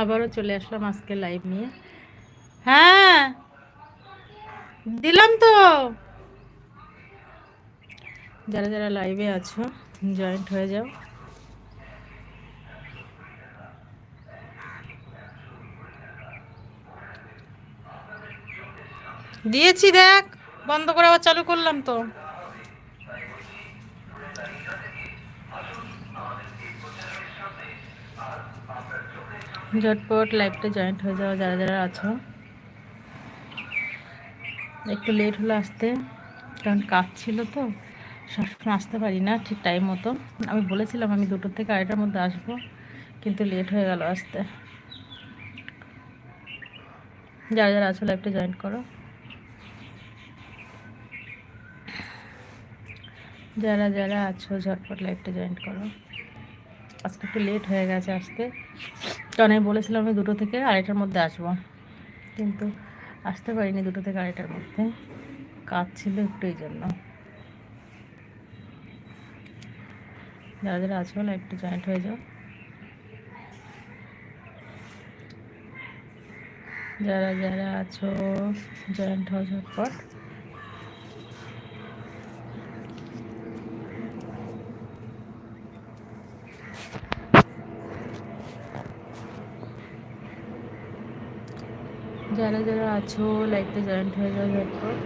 আবারও চলে আসলাম আজকে লাইভ নিয়ে। হ্যাঁ দিলাম তো। যারা যারা লাইভে আছো জয়েন্ট হয়ে যাও। দিয়েছি দেখ, বন্ধ করে আবার চালু করলাম তো। ঝটপট লাইভটা জয়েন্ট হয়ে যাওয়া, যারা যারা আছো। একটু লেট হলো আসতে, কারণ কাজ ছিল তো সবসময় আসতে পারি না ঠিক টাইম মতো। আমি বলেছিলাম আমি দুটো থেকে আড়াইটার মধ্যে আসব, কিন্তু লেট হয়ে গেল আসতে। যারা যারা আছো লাইভটা জয়েন করো। যারা যারা আছো, ঝটপট লাইভটা জয়েন করো। আজকে একটু লেট হয়ে গেছে আসতে। কারণ আমি বলেছিলাম আমি দুটো থেকে আড়াইটার মধ্যে আসব। কিন্তু আসতে পারিনি দুটো থেকে আড়াইটার মধ্যে। কাজ ছিল একটু এই জন্য। যারা যারা আছো একটু জয়েন্ট হয়ে যাও। যারা যারা আছো জয়েন্ট হও ঝটপট। যারা আছো লাইভে জয়েন্ট হয়ে যাও ঝটপট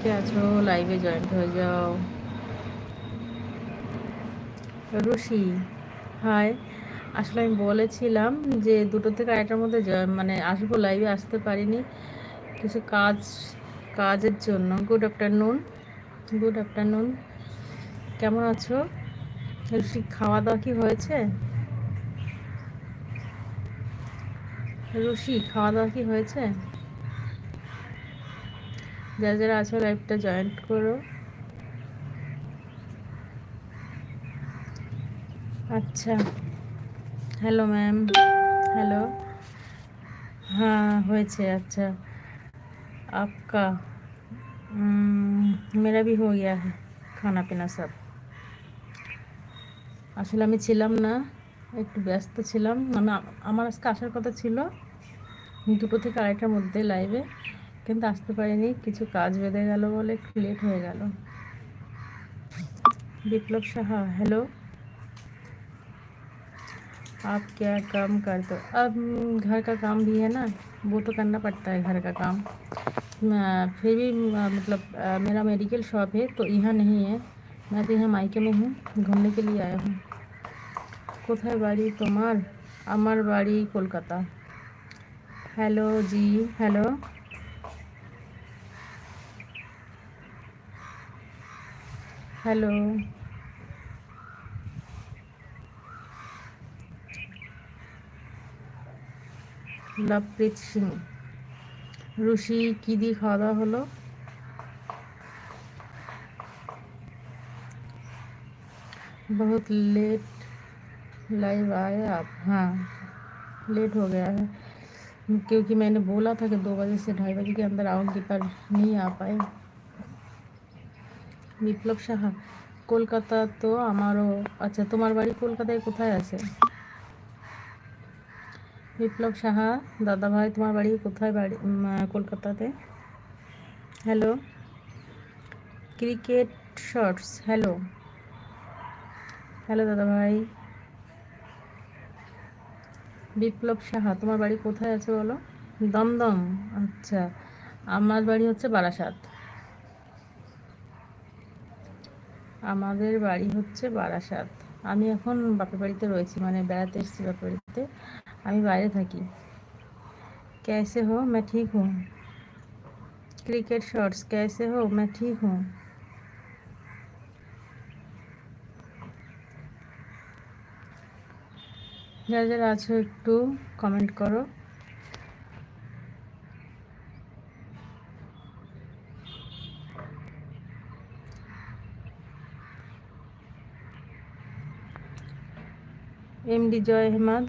কে আছো লাইভে জয়েন্ট হয়ে যাও রুশি হাই আসলে আমি বলেছিলাম যে দুটো থেকে আড়াইটার মধ্যে মানে আসব লাইভে আসতে পারিনি। কিছু কাজ, কাজের জন্য। গুড আফটারনুন গুড আফটারনুন কেমন আছো? রুশি খাওয়া দাওয়া কি হয়েছে? রুশি, খাওয়া দাওয়া কি হয়েছে? যা যারা আছো লাইফটা জয়েন্ট করো। আচ্ছা। হ্যালো ম্যাম হ্যালো হ্যাঁ হয়েছে আচ্ছা। आपका हम्म, मेरा भी हो गया है खाना पीना सब আসলে আমি ছিলাম না একটু ব্যস্ত ছিলাম মানে আ- আমার আজকে আসার কথা ছিল দুটো থেকে আড়াইটার মধ্যে লাইভে কিন্তু আসতে পারিনি কিছু কাজ বেঁধে গেল বলে একটু লেট হয়ে গেল বিপ্লব সাহা হ্যালো आप क्या काम करते हो अब हम्म, घर का काम भी है ना वो तो करना पड़ता है घर का काम अ, फिर भी अ, मतलब अ, मेरा मेडिकल शॉप है तो यहाँ नहीं है मैं तो यहाँ मायके में हूँ घूमने के लिए आया हूँ কোথায় বাড়ি তোমার আমার বাড়ি Kolkata hello ji hello hello লবপ্রীত Singh Rushi কি দিয়ে খাওয়া দাওয়া হলো बहुत लेट लाइव आए आप हाँ लेट हो गया है क्योंकि मैंने बोला था कि दो बजे से ढाई बजे के अंदर आऊँगी पर नहीं आ पाए বিপ্লব সাহা কলকাতা তো আমারও আচ্ছা তোমার বাড়ি কলকাতায় কোথায় আছে বিপ্লব সাহা দাদা ভাই তোমার বাড়ি কোথায়? বাড়ি কলকাতাতে। Hello cricket shorts hello hello দাদা ভাই বিপ্লব সাহা, তোমার বাড়ি কোথায় আছে বলো? দমদম আচ্ছা। আমার বাড়ি হচ্ছে বারাসাত। আমাদের বাড়ি হচ্ছে বারাসাত। আমি এখন বাপের বাড়িতে রয়েছি মানে বেড়াতে এসেছি বাপের বাড়িতে। আমি বাইরে থাকি कैसे हो मैं ठीक हूँ क्रिकेट शॉट्स कैसे हो मैं ठीक हूँ যারা যারা আছো একটু কমেন্ট করো এমডি জয় আহমদ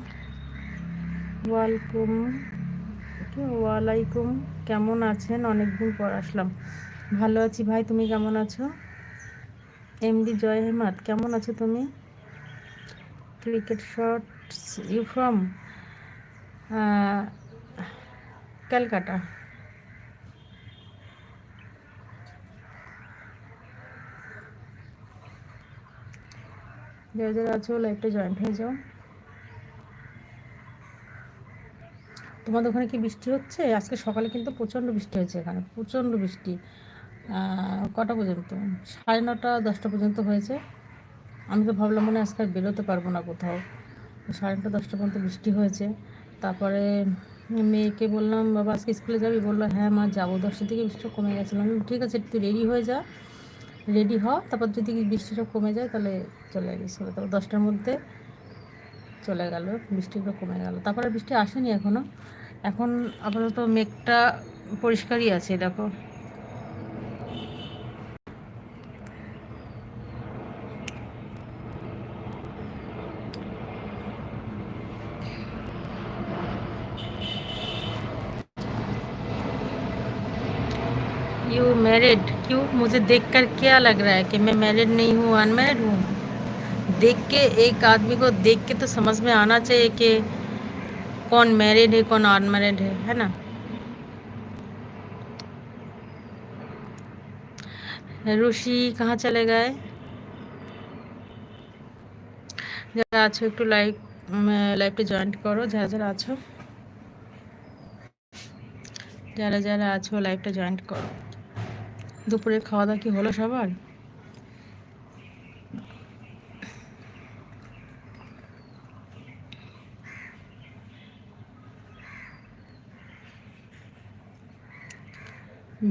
ওয়ালকুম ওয়ালাইকুম, কেমন আছেন? অনেকদিন পর আসলাম। ভালো আছি ভাই, তুমি কেমন আছো? এমডি জয় হেমাত, কেমন আছো তুমি? Cricket shots you from Calcutta. যারা যারা আছো লাইভটা জয়েন্ট হয়ে যাও। তোমাদের ওখানে কি বৃষ্টি হচ্ছে? আজকে সকালে কিন্তু প্রচণ্ড বৃষ্টি হয়েছে এখানে, প্রচণ্ড বৃষ্টি। কটা পর্যন্ত? সাড়ে নটা, দশটা পর্যন্ত হয়েছে। আমি তো ভাবলাম মনে আজকে আর বেরোতে পারব না কোথাও। সাড়ে নটা, দশটা পর্যন্ত বৃষ্টি হয়েছে। তারপরে মেয়েকে বললাম, বাবা, আজকে স্কুলে যাবি? বলল হ্যাঁ মা, যাব। দশটার দিকে বৃষ্টিটা কমে গেছিলাম ঠিক আছে, তুই রেডি হয়ে যা, রেডি হ, তারপর যদি বৃষ্টিটা কমে যায় তাহলে চলে স্কুলে তারপর দশটার মধ্যে চলে গেল বৃষ্টিটা কমে গেল। তারপরে বৃষ্টি আসেনি এখনও এখন আপাতত মেঘটা পরিষ্কারই আছে দেখো यू मैरिड क्यों मुझे देखकर क्या लग रहा है कि मैं मैरिड नहीं हूँ अनमैरिड हूँ देख के एक आदमी को देख के तो समझ में आना चाहिए कि कौन मैरिड है कौन अनमैरिड है है ना ऋषि कहाँ चले गए যারা আছো একটু লাইভ লাইভটা জয়েন্ট করো যারা যারা আছো যারা যারা আছো লাইভটা জয়েন্ট করো দুপুরে খাওয়া দাওয়া কি হলো সবার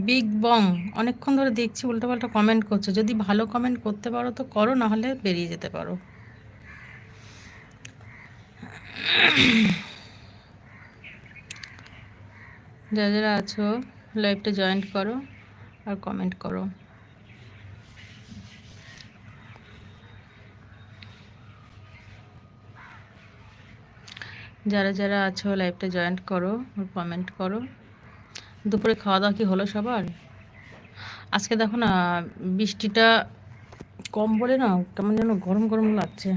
বিগ বং অনেকক্ষণ ধরে দেখছি উল্টোপাল্টা কমেন্ট করছ। যদি ভালো কমেন্ট করতে পারো তো করো না হলে বেরিয়ে যেতে পারো। যারা যারা আছো লাইভটা জয়েন্ট করো আর কমেন্ট করো। যারা যারা আছো লাইভটা জয়েন্ট করো আর কমেন্ট করো। দুপুরে খাওয়া দাওয়া কি হলো সবার? আজকে দেখো না, বৃষ্টিটা কম বলে না, কেমন যেন গরম গরম লাগছে।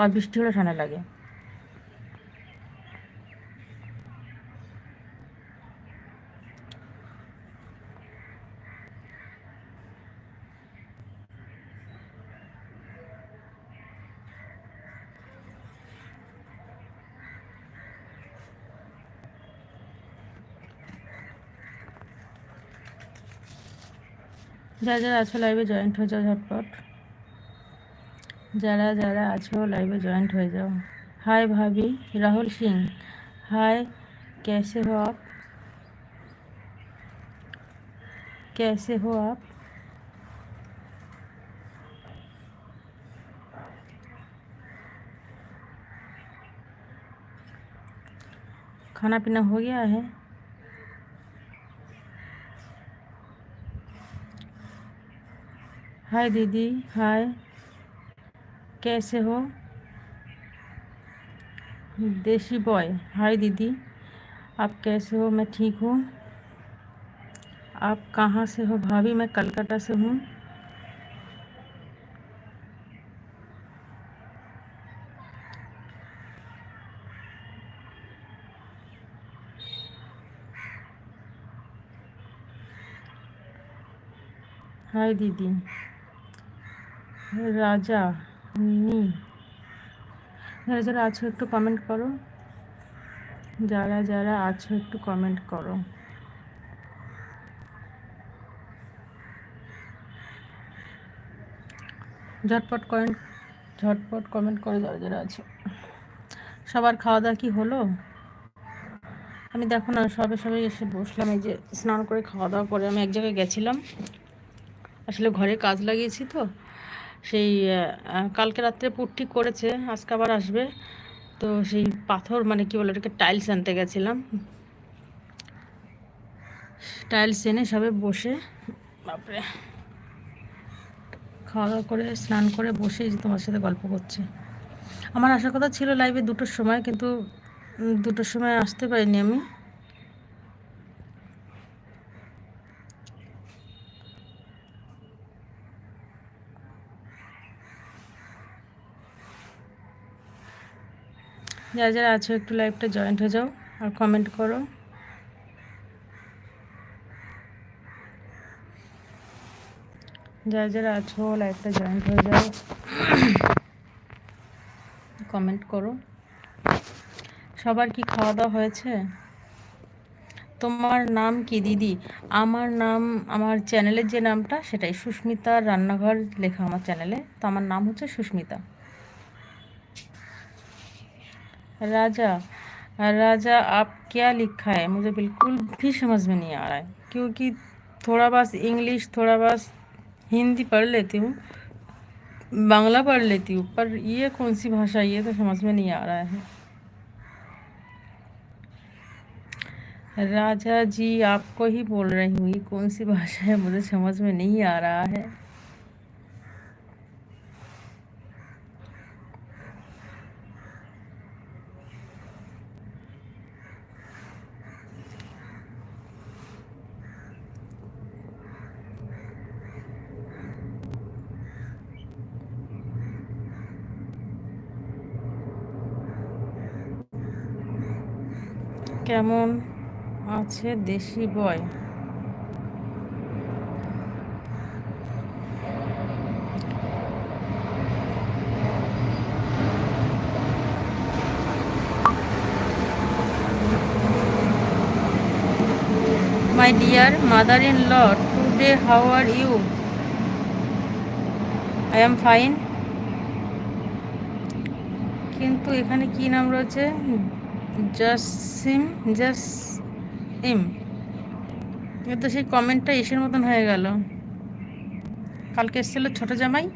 আর বৃষ্টি হলে ঠান্ডা লাগে। যারা যারা আছো লাইভে জয়েন্ট হয়ে যাও ঝটপট যারা যারা আছো লাইভে জয়েন্ট হয়ে যাও হাই ভাবি রাহুল সিং हाय कैसे हो आप कैसे हो आप खाना पीना हो गया है हाय दीदी, हाय। कैसे हो? देशी बॉय हाय दीदी। आप कैसे हो? मैं ठीक हूँ। आप कहाँ से हो? भाभी, मैं कलकत्ता से हूँ। हाय दीदी। রাজা নি যারা যারা আছো একটু কমেন্ট করো। যারা যারা আছো একটু কমেন্ট করো। ঝটপট কমেন্ট ঝটপট কমেন্ট করো যারা যারা আছো। সবার খাওয়া দাওয়া কি হলো? আমি দেখো না, সবে সবে এসে বসলাম, এই যে স্নান করে খাওয়া দাওয়া করে আমি এক জায়গায় গেছিলাম। আসলে ঘরে কাজ লাগিয়েছি তো সেই কালকে রাত্রে পুট্টি করেছে, আজকে আবার আসবে। তো সেই পাথর মানে কি বলে ওটাকে, টাইলস আনতে গেছিলাম। টাইলস এনে সবে বসে, বাপরে। খাওয়া দাওয়া করে, স্নান করে বসে তোমার সাথে গল্প করছে। আমার আসার কথা ছিল লাইভে দুটোর সময়, কিন্তু দুটোর সময় আসতে পারিনি আমি। যারা যারা আছো, একটু লাইভটা জয়েন্ট হয়ে যাও আর কমেন্ট করো। যারা যারা আছো লাইভটা জয়েন্ট হয়ে যাও কমেন্ট করো। সবার কি খাওয়া দাওয়া হয়েছে? তোমার নাম কি, দিদি? আমার নাম, আমার চ্যানেলের যে নামটা, সেটাই সুস্মিতা রান্নাঘর লেখা আমার চ্যানেলে তো আমার নাম হচ্ছে সুস্মিতা। राजा राजा आप क्या लिखा है? मुझे बिल्कुल भी समझ में नहीं आ रहा है, क्योंकि थोड़ा बस इंग्लिश थोड़ा बस हिंदी पढ़ लेती हूँ, बांग्ला पढ़ लेती हूँ, पर ये कौन सी भाषा ये तो समझ में नहीं आ रहा है। राजा जी, आपको ही बोल रही हूँ, ये कौन सी भाषा है? मुझे समझ में नहीं आ रहा है। কেমন আছে desi boy? My dear mother in law today how are you I am fine কিন্তু এখানে কি নাম রয়েছে? জাসিম জাসিম। এ তো সেই কমেন্টটা এসের মতন হয়ে গেল। কালকে এসেছিল ছোটো জামাই।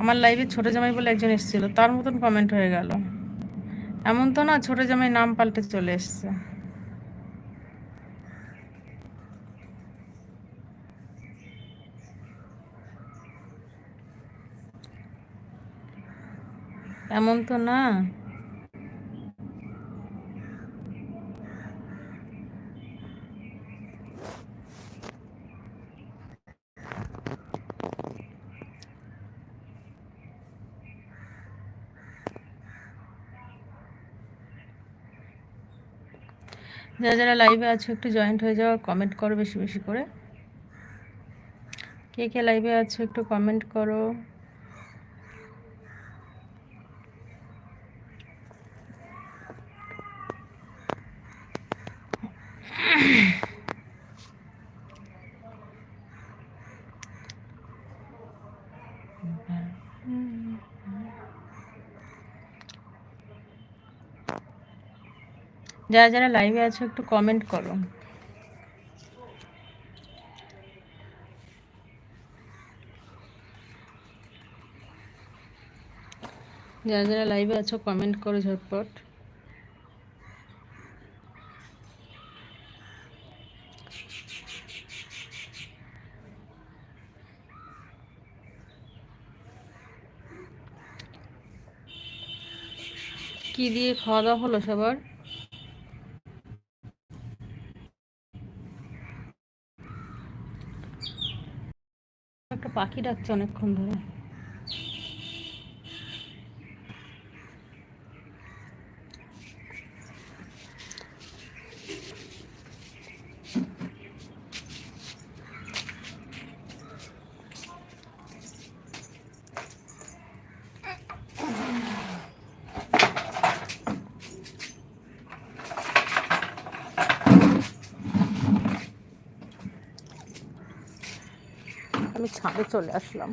আমার লাইভে ছোটো জামাই বলে একজন এসেছিল, তার মতন কমেন্ট হয়ে গেল। এমন তো না ছোটো জামাই নাম পাল্টে চলে এসছে। এমন তো না। যারা যারা লাইভে আছো, একটু জয়েন্ট হয়ে যাও কমেন্ট করো বেশি বেশি করে। কে কে লাইভে আছো, একটু কমেন্ট করো। যারা যারা লাইভে আছো, একটু কমেন্ট করো। যারা যারা লাইভে আছো কমেন্ট করো ঝটপট। কি দিয়ে খাওয়া দাওয়া হলো সবার একটা পাখি ডাকছে অনেকক্ষণ ধরে। আমি চলে আসলাম।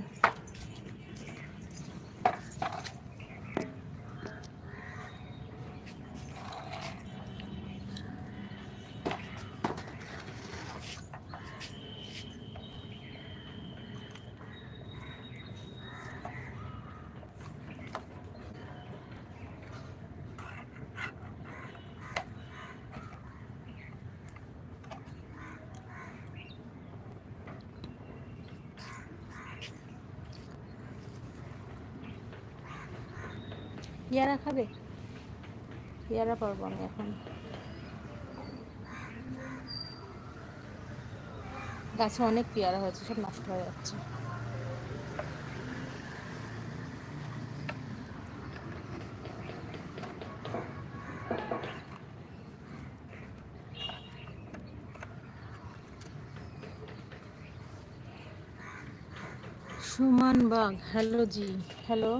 পেয়ারা খাবে? পেয়ারা পারব আমি এখন। গাছে অনেক পেয়ারা হয়েছে, সব নষ্ট হয়ে যাচ্ছে। সুমান বাগ, হ্যালো জি, হ্যালো।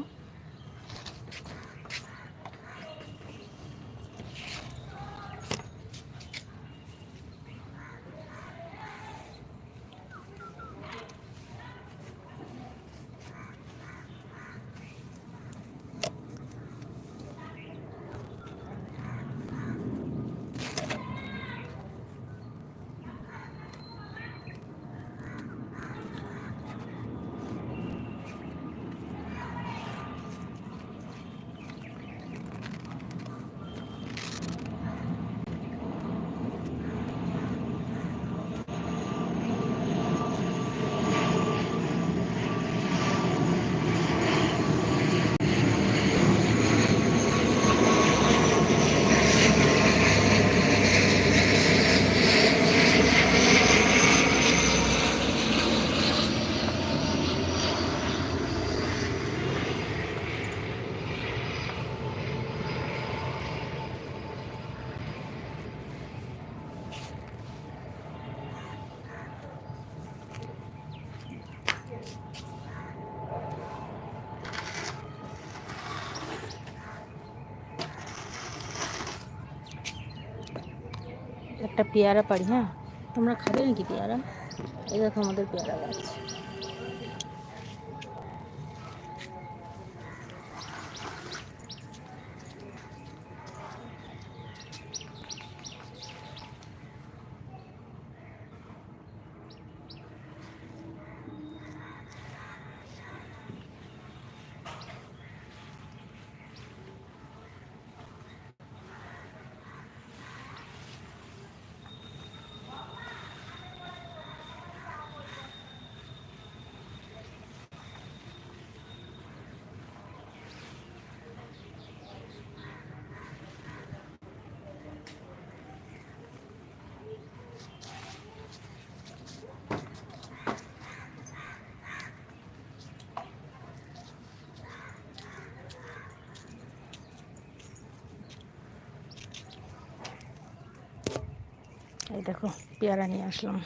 পেয়ারা পারি হ্যাঁ? তোমরা খাবে নাকি পেয়ারা? দেখো আমাদের পেয়ারা গাছ। এই দেখো পেয়ারা নিয়ে আসলাম।